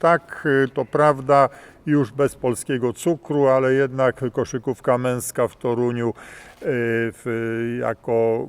Tak, y, to prawda, już bez polskiego cukru, ale jednak koszykówka męska w Toruniu y, w, jako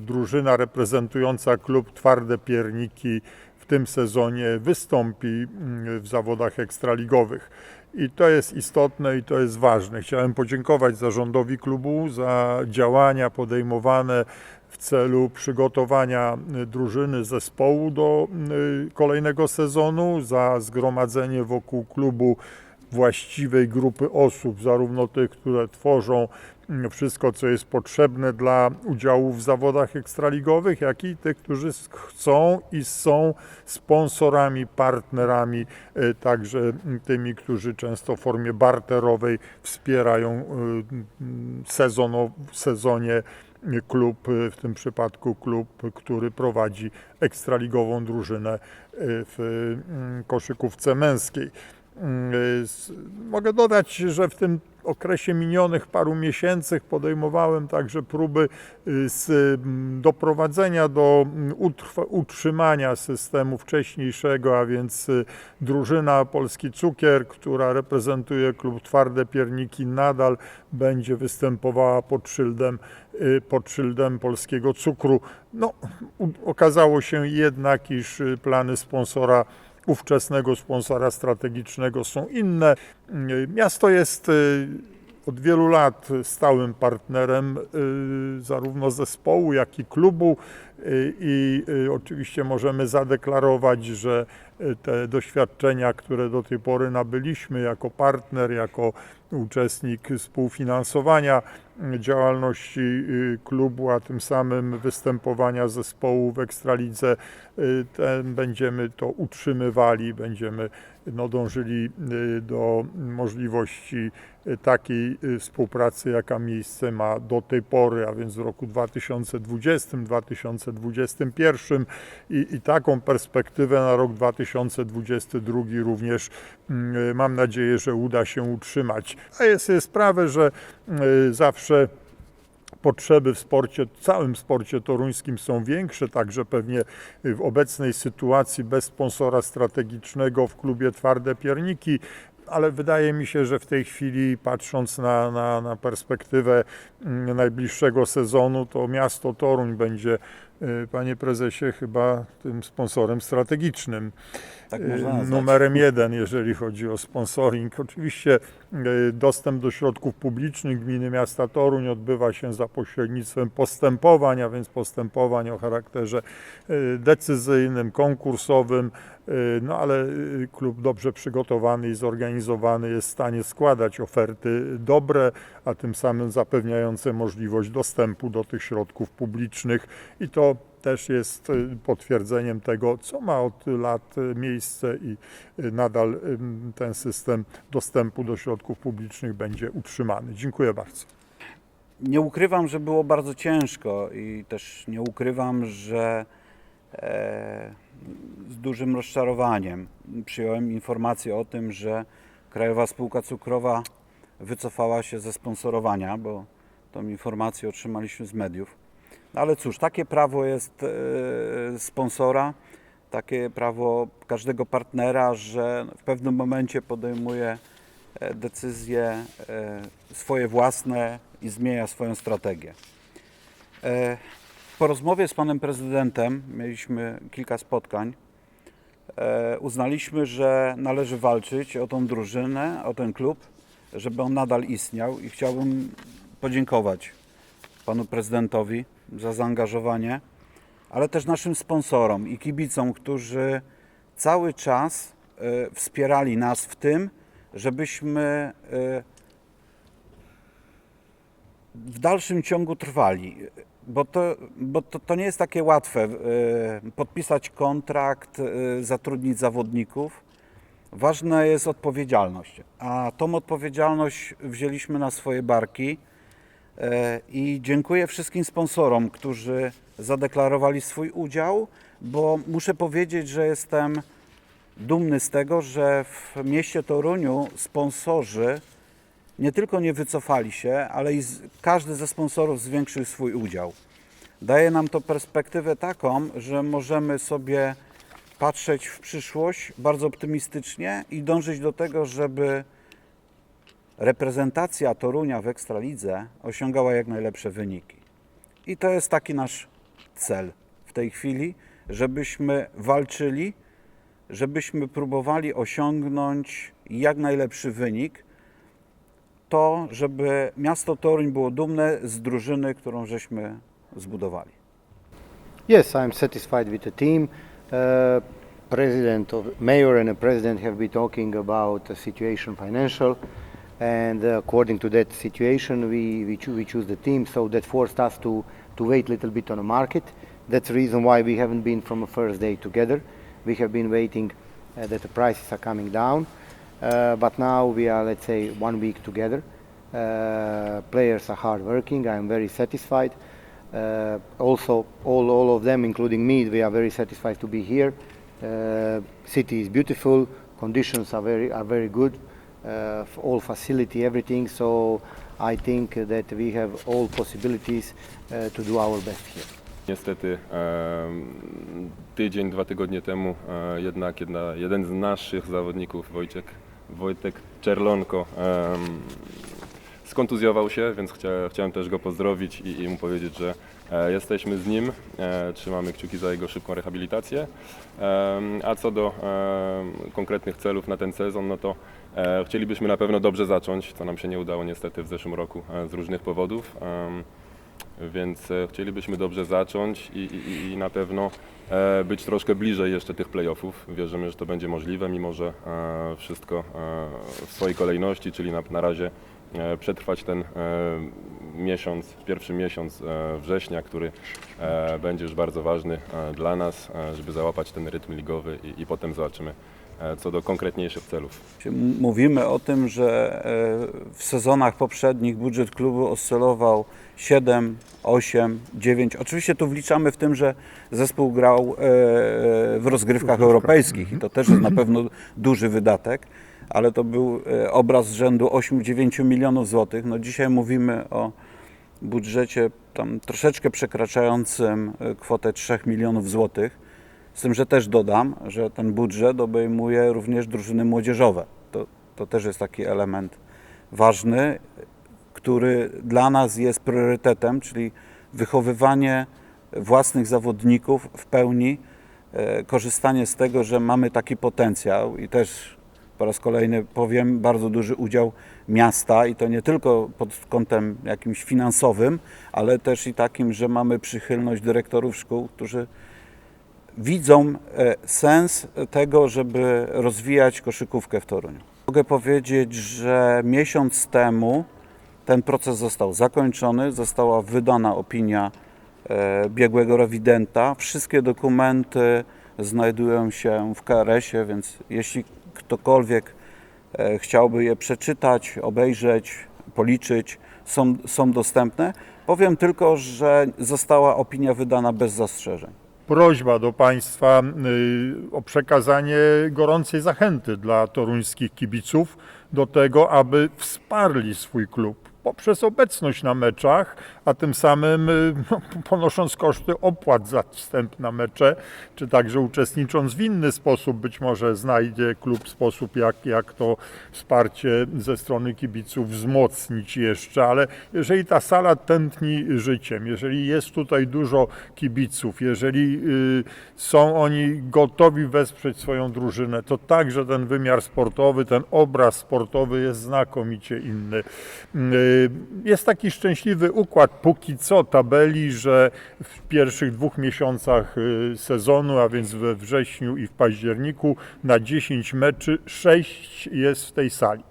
drużyna reprezentująca klub Twarde Pierniki w tym sezonie wystąpi mm, w zawodach ekstraligowych. I to jest istotne i to jest ważne. Chciałem podziękować zarządowi klubu za działania podejmowane w celu przygotowania y, drużyny zespołu do y, kolejnego sezonu, za zgromadzenie wokół klubu właściwej grupy osób, zarówno tych, które tworzą mm, wszystko, co jest potrzebne dla udziału w zawodach ekstraligowych, jak i tych, którzy chcą i są sponsorami, partnerami, y, także mm, tymi, którzy często w formie barterowej wspierają mm, sezono, w sezonie klub, y, w tym przypadku klub, który prowadzi ekstraligową drużynę y, w mm, koszykówce męskiej. Mm, y, Mogę dodać, że w tym okresie minionych paru miesięcy podejmowałem także próby y, z doprowadzenia do utrzymania systemu wcześniejszego, a więc y, drużyna Polski Cukier, która reprezentuje klub Twarde Pierniki, nadal będzie występowała pod szyldem, y, pod szyldem polskiego cukru. No, okazało się jednak, iż plany sponsora ówczesnego sponsora strategicznego są inne. Miasto jest y, od wielu lat stałym partnerem y, zarówno zespołu, jak i klubu i y, oczywiście możemy zadeklarować, że y, te doświadczenia, które do tej pory nabyliśmy jako partner, jako uczestnik współfinansowania y, działalności klubu, a tym samym występowania zespołu w Ekstralidze, będziemy to utrzymywali, będziemy no, dążyli do możliwości takiej współpracy, jaka miejsce ma do tej pory, a więc w roku 2020, 2021 i, i taką perspektywę na rok 2022 również mm, mam nadzieję, że uda się utrzymać. Jest sobie sprawę, że y, zawsze potrzeby w sporcie, całym sporcie toruńskim są większe, także pewnie w obecnej sytuacji bez sponsora strategicznego w klubie Twarde Pierniki, ale wydaje mi się, że w tej chwili patrząc na, na, na perspektywę mm, najbliższego sezonu, to miasto Toruń będzie, panie prezesie, chyba tym sponsorem strategicznym Tak y, numerem jeden, jeżeli chodzi o sponsoring. Oczywiście y, dostęp do środków publicznych gminy miasta Toruń odbywa się za pośrednictwem postępowań, a więc postępowań o charakterze y, decyzyjnym, konkursowym, y, no ale y, klub dobrze przygotowany i zorganizowany jest w stanie składać oferty dobre, a tym samym zapewniające możliwość dostępu do tych środków publicznych. I to też jest y, potwierdzeniem tego, co ma od lat y, miejsce i y, nadal ten system dostępu do środków publicznych będzie utrzymany. Dziękuję bardzo. Nie ukrywam, że było bardzo ciężko i też nie ukrywam, że e, z dużym rozczarowaniem przyjąłem informację o tym, że Krajowa Spółka Cukrowa wycofała się ze sponsorowania, bo tą informację otrzymaliśmy z mediów. No ale cóż, takie prawo jest e, sponsora, takie prawo każdego partnera, że w pewnym momencie podejmuje e, decyzje e, swoje własne i zmienia swoją strategię. Po rozmowie z panem prezydentem mieliśmy kilka spotkań. Uznaliśmy, że należy walczyć o tą drużynę, o ten klub, żeby on nadal istniał i chciałbym podziękować panu prezydentowi za zaangażowanie, ale też naszym sponsorom i kibicom, którzy cały czas e, wspierali nas w tym, żebyśmy e, w dalszym ciągu trwali. Bo to, bo to, to nie jest takie łatwe e, podpisać kontrakt, zatrudnić zawodników. Ważna jest odpowiedzialność, a tą odpowiedzialność wzięliśmy na swoje barki. E, I dziękuję wszystkim sponsorom, którzy zadeklarowali swój udział, bo muszę powiedzieć, że jestem dumny z tego, że w mieście Toruniu sponsorzy nie tylko nie wycofali się, ale i każdy ze sponsorów zwiększył swój udział. Daje nam to perspektywę taką, że możemy sobie patrzeć w przyszłość bardzo optymistycznie i dążyć do tego, żeby reprezentacja Torunia w Ekstralidze osiągała jak najlepsze wyniki. I to jest taki nasz cel w tej chwili, żebyśmy walczyli, żebyśmy próbowali osiągnąć jak najlepszy wynik. To, żeby miasto Toruń było dumne z drużyny, którą żeśmy zbudowali. Yes, I'm satisfied with the team. Uh, president of mayor and the president have been talking about the situation financial, and uh, according to that situation, we we, choo- we choose the team. So that forced us to to wait a little bit on the market. That's the reason why we haven't been from the first day together. We have been waiting uh, that the prices are coming down, uh, but now we are let's say one week together. Uh, players are hard working. I'm very satisfied. Uh, also, all, all of them, including me, we are very satisfied to be here. Uh, city is beautiful, conditions are very, are very good, uh, all facility, everything. So I think that we have all possibilities uh, to do our best here. Niestety tydzień, dwa tygodnie temu e, jednak jedna, jeden z naszych zawodników, Wojciech, Wojtek Czerlonko, skontuzjował się, więc chcia, chciałem też go pozdrowić i, i mu powiedzieć, że e, jesteśmy z nim, e, trzymamy kciuki za jego szybką rehabilitację. A co do konkretnych celów na ten sezon, no to chcielibyśmy na pewno dobrze zacząć, co nam się nie udało niestety w zeszłym roku e, z różnych powodów. Więc e, chcielibyśmy dobrze zacząć i, i, i na pewno e, być troszkę bliżej jeszcze tych playoffów. Wierzymy, że to będzie możliwe, mimo że e, wszystko e, w swojej kolejności, czyli na, na razie e, przetrwać ten e, miesiąc, pierwszy miesiąc e, września, który e, będzie już bardzo ważny e, dla nas, e, żeby załapać ten rytm ligowy i, i potem zobaczymy e, co do konkretniejszych celów. Mówimy o tym, że e, w sezonach poprzednich budżet klubu oscylował 7, 8, 9. Oczywiście tu wliczamy w tym, że zespół grał e, w rozgrywkach europejskich i to też jest na pewno duży wydatek, ale to był e, obraz rzędu 8-9 milionów złotych. No dzisiaj mówimy o budżecie tam troszeczkę przekraczającym e, kwotę 3 milionów złotych. Z tym, że też dodam, że ten budżet obejmuje również drużyny młodzieżowe. To, to też jest taki element ważny, który dla nas jest priorytetem, czyli wychowywanie własnych zawodników w pełni, e, korzystanie z tego, że mamy taki potencjał i też po raz kolejny powiem, bardzo duży udział miasta i to nie tylko pod kątem jakimś finansowym, ale też i takim, że mamy przychylność dyrektorów szkół, którzy widzą e, sens tego, żeby rozwijać koszykówkę w Toruniu. Mogę powiedzieć, że miesiąc temu ten proces został zakończony, została wydana opinia e, biegłego rewidenta. Wszystkie dokumenty znajdują się w KRS-ie, więc jeśli ktokolwiek e, chciałby je przeczytać, obejrzeć, policzyć, są, są dostępne. Powiem tylko, że została opinia wydana bez zastrzeżeń. Prośba do Państwa y, o przekazanie gorącej zachęty dla toruńskich kibiców do tego, aby wsparli swój klub poprzez obecność na meczach, a tym samym y, no, ponosząc koszty opłat za wstęp na mecze, czy także uczestnicząc w inny sposób, być może znajdzie klub sposób, jak, jak to wsparcie ze strony kibiców wzmocnić jeszcze, ale jeżeli ta sala tętni życiem, jeżeli jest tutaj dużo kibiców, jeżeli y, są oni gotowi wesprzeć swoją drużynę, to także ten wymiar sportowy, ten obraz sportowy jest znakomicie inny. Y, Jest taki szczęśliwy układ póki co tabeli, że w pierwszych dwóch miesiącach y, sezonu, a więc we wrześniu i w październiku, na 10 meczy 6 jest w tej sali.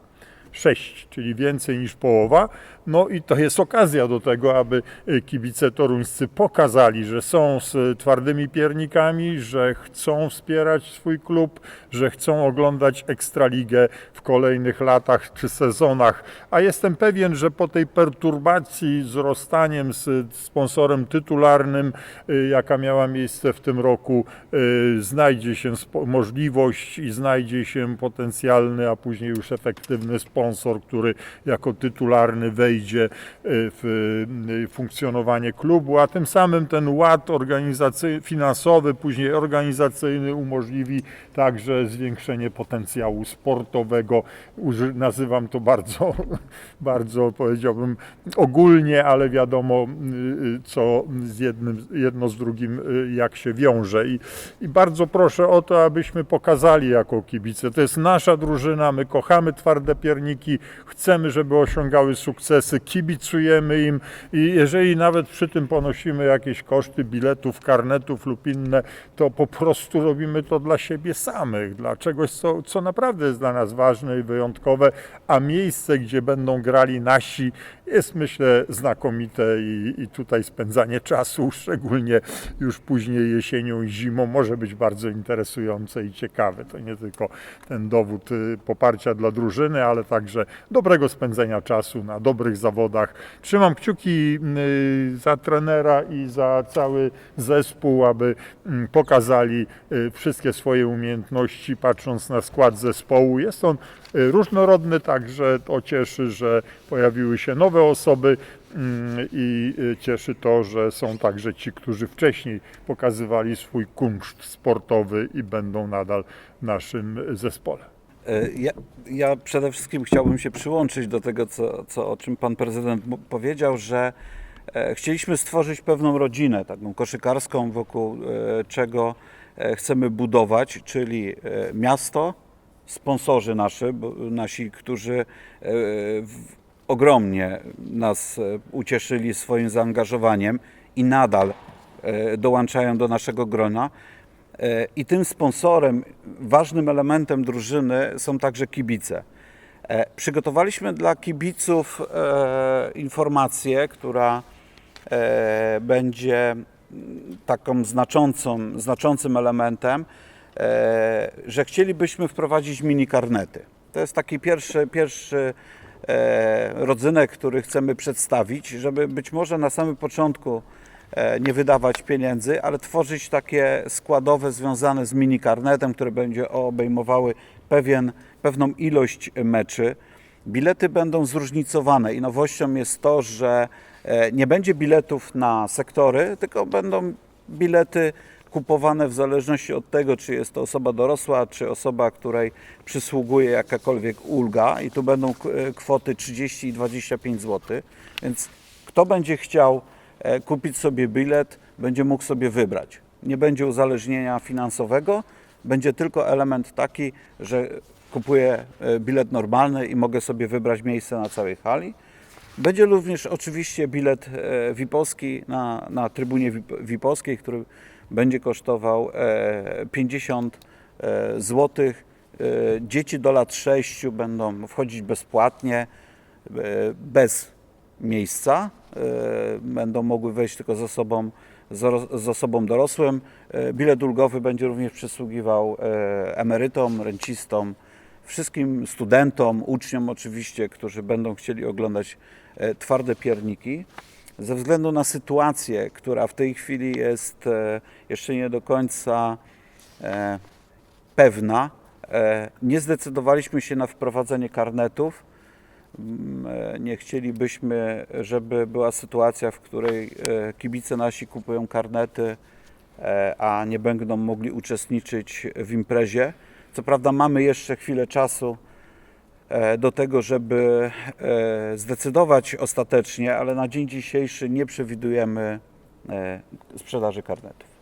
6, czyli więcej niż połowa. No i to jest okazja do tego, aby y, kibice toruńscy pokazali, że są z y, twardymi piernikami, że chcą wspierać swój klub, że chcą oglądać Ekstraligę w kolejnych latach czy sezonach. A jestem pewien, że po tej perturbacji z rozstaniem z sponsorem tytularnym, y, jaka miała miejsce w tym roku, znajdzie się możliwość i znajdzie się potencjalny, a później już efektywny sponsor, który jako tytularny wejdzie wejdzie e, w e, funkcjonowanie klubu, a tym samym ten ład organizacyjny, finansowy, później organizacyjny umożliwi także zwiększenie potencjału sportowego. Nazywam to bardzo, bardzo powiedziałbym ogólnie, ale wiadomo y, y, co z jednym, jedno z drugim y, jak się wiąże. I, I bardzo proszę o to, abyśmy pokazali jako kibice. To jest nasza drużyna, my kochamy twarde pierniki, chcemy, żeby osiągały kibicujemy im i jeżeli nawet przy tym ponosimy jakieś koszty biletów, karnetów lub inne, to po prostu robimy to dla siebie samych, dla czegoś, co, co naprawdę jest dla nas ważne i wyjątkowe, a miejsce, gdzie będą grali nasi, jest myślę znakomite i, i tutaj spędzanie czasu, szczególnie już później jesienią i zimą, może być bardzo interesujące i ciekawe. To nie tylko ten dowód y, poparcia dla drużyny, ale także dobrego spędzenia czasu na dobrych zawodach. Trzymam kciuki y, za trenera i za cały zespół, aby mm, pokazali y, wszystkie swoje umiejętności, patrząc na skład zespołu. Jest on y, różnorodny, także to cieszy, że pojawiły się nowe osoby mm, i cieszy to, że są także ci, którzy wcześniej pokazywali swój kunszt sportowy i będą nadal w naszym zespole. E, Ja, ja przede wszystkim chciałbym się przyłączyć do tego, co, co, o czym pan prezydent powiedział, że e, chcieliśmy stworzyć pewną rodzinę, taką koszykarską, wokół e, czego chcemy budować, czyli miasto, sponsorzy naszy, bo, nasi, którzy ogromnie nas ucieszyli swoim zaangażowaniem i nadal dołączają do naszego grona. E, I tym sponsorem, ważnym elementem drużyny są także kibice. E, Przygotowaliśmy dla kibiców e, informację, która będzie taką znaczącą, znaczącym elementem, że chcielibyśmy wprowadzić mini karnety. To jest taki pierwszy, pierwszy rodzynek, który chcemy przedstawić, żeby być może na samym początku nie wydawać pieniędzy, ale tworzyć takie składowe związane z mini karnetem, które będzie obejmowały pewien, pewną ilość meczy. Bilety będą zróżnicowane i nowością jest to, że e, nie będzie biletów na sektory, tylko będą bilety kupowane w zależności od tego, czy jest to osoba dorosła, czy osoba, której przysługuje jakakolwiek ulga i tu będą e, kwoty 30 i 25 zł. Więc kto będzie chciał e, kupić sobie bilet, będzie mógł sobie wybrać. Nie będzie uzależnienia finansowego, będzie tylko element taki, że kupuję e, bilet normalny i mogę sobie wybrać miejsce na całej hali. Będzie również oczywiście bilet e, VIP-owski na, na trybunie VIP- VIP-owskiej, który będzie kosztował e, 50 zł. Dzieci do lat 6 będą wchodzić bezpłatnie, e, bez miejsca. E, Będą mogły wejść tylko z osobą, z osobą dorosłym. E, Bilet ulgowy będzie również przysługiwał e, emerytom, rencistom, wszystkim studentom, uczniom oczywiście, którzy będą chcieli oglądać twarde pierniki. Ze względu na sytuację, która w tej chwili jest jeszcze nie do końca pewna, nie zdecydowaliśmy się na wprowadzenie karnetów. Mm, e, Nie chcielibyśmy, żeby była sytuacja, w której e, kibice nasi kupują karnety, e, a nie będą mogli uczestniczyć w imprezie. Co prawda mamy jeszcze chwilę czasu do tego, żeby zdecydować ostatecznie, ale na dzień dzisiejszy nie przewidujemy sprzedaży karnetów.